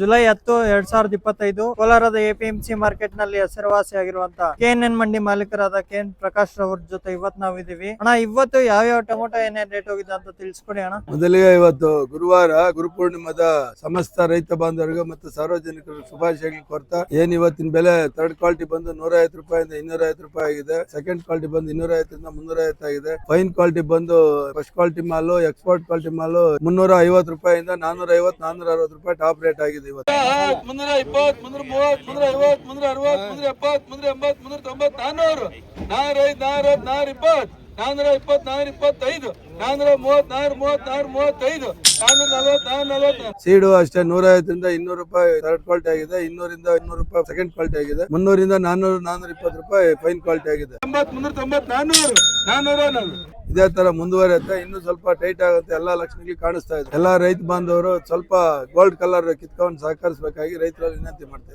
July ಹತ್ತು, ಎರಡ್ ಸಾವಿರದ ಇಪ್ಪತ್ತೈದು ಕೋಲಾರದ ಎಪಿಎಂಸಿ ಮಾರ್ಕೆಟ್ನಲ್ಲಿ ಹೆಸರುವಾಸಿಯಾಗಿರುವಂತಹ ಕೆಎನ್ ಎನ್ ಮಂಡಿ ಮಾಲೀಕರಾದ ಕೆ ಎನ್ ಪ್ರಕಾಶ್ ರವ್ರ ಜೊತೆ ಇವತ್ತು ನಾವು ಇದೀವಿ ಅಣ್ಣ, ಇವತ್ತು ಯಾವ ಯಾವ ಟೊಮೊಟೊ ಏನೇನ್ ರೇಟ್ ಹೋಗಿದೆ ಅಂತ ತಿಳಿಸ್ಕೊಡಿ ಅಣ್ಣ. ಮೊದಲಿಗೆ ಇವತ್ತು ಗುರುವಾರ ಗುರುಪೂರ್ಣಿಮದ ಸಮಸ್ತ ರೈತ ಬಾಂಧವರಿಗೆ ಮತ್ತು ಸಾರ್ವಜನಿಕರು ಶುಭಾಶಯಗಳು ಕೊಡ್ತಾ ಏನ್ ಇವತ್ತಿನ ಬೆಲೆ? ಥರ್ಡ್ ಕ್ವಾಲಿಟಿ ಬಂದು ನೂರ ಐವತ್ತು ರೂಪಾಯಿಂದ ಇನ್ನೂರ ಐವತ್ತು ರೂಪಾಯಿ ಆಗಿದೆ. ಸೆಕೆಂಡ್ ಕ್ವಾಲಿಟಿ ಬಂದು ಇನ್ನೂರ ಐವತ್ತರಿಂದ ಮುನ್ನೂರ ಐವತ್ತು ಆಗಿದೆ. ಫೈನ್ ಕ್ವಾಲಿಟಿ ಬಂದು ಫಸ್ಟ್ ಕ್ವಾಲಿಟಿ ಮಾಲು ಎಕ್ಸ್ಪೋರ್ಟ್ ಕ್ವಾಲಿಟಿ ಮಾಲು ಮುನ್ನೂರ ಐವತ್ತು ರೂಪಾಯಿಂದ ನಾನೂರ ಐವತ್ತು ನಾನೂರ ಅರವತ್ತು ರೂಪಾಯಿ ಟಾಪ್ ರೇಟ್ ಆಗಿದೆ. ಇವತ್ತು ಮುನ್ನೂರ ಇಪ್ಪತ್ ಮುನ್ನೂರ ಮೂವತ್ ಮುನ್ನೂರ ಐವತ್ ಮುನ್ನೂರ ಅರವತ್ ಮುನ್ನೂರ ಎಪ್ಪತ್ ಮುನ್ನೂರ ಎಂಬತ್ ಮುನ್ನೂರ ತೊಂಬತ್ ನಾನೂರು. ನಾನೂರ ಐದ್ ನಾನೂರ ಹತ್ತು ನಾನೂರ ಇಪ್ಪತ್ ನಾನೂರ ಇಪ್ಪತ್ ನಾನೂರ ಇಪ್ಪತ್ತೈದು. ನಾನೂರ ಮೂವತ್ ನಾನೂರ ಮೂವತ್ ನಾನೂರ ಮೂವತ್ತೈದು. ನಾನೂರ ನಲವತ್ ನಾನೂರ ನಲವತ್ ಸೀಡು ಅಷ್ಟೇ ನೂರ ಐವತ್ತರಿಂದ ಇನ್ನೂರು ರೂಪಾಯಿ ಥರ್ಡ್ ಕ್ವಾಲಿಟಿ ಆಗಿದೆ ಇನ್ನೂರಿಂದ ಇನ್ನೂರು ರೂಪಾಯಿ ಸೆಕೆಂಡ್ ಕ್ವಾಲಿಟಿ ಆಗಿದೆ ಮುನ್ನೂರಿಂದ ನಾನೂರು ನಾನೂರ ಇಪ್ಪತ್ತು ರೂಪಾಯಿ ಫೈನ್ ಕ್ವಾಲಿಟಿ ಆಗಿದೆ. ತೊಂಬತ್ ಮುನ್ನೂರ ತೊಂಬತ್ ನಾನೂರು ನಾನೂರ. ನಾನೂರು ಇದೇ ತರ ಮುಂದುವರಿಯುತ್ತೆ ಇನ್ನು ಸ್ವಲ್ಪ ಟೈಟ್ ಆಗುತ್ತೆ ಎಲ್ಲಾ ಲಕ್ಷ್ಮಿಗೆ ಕಾಣಿಸ್ತಾ ಇದೆ. ಎಲ್ಲಾ ರೈತ ಬಾಂಧವರು ಸ್ವಲ್ಪ ಗೋಲ್ಡ್ ಕಲರ್ ಕಿತ್ಕೊಂಡು ಸಹಕರಿಸಬೇಕಾಗಿ ರೈತರಲ್ಲಿ ವಿನಂತಿ ಮಾಡ್ತಾ ಇದ್ದಾರೆ.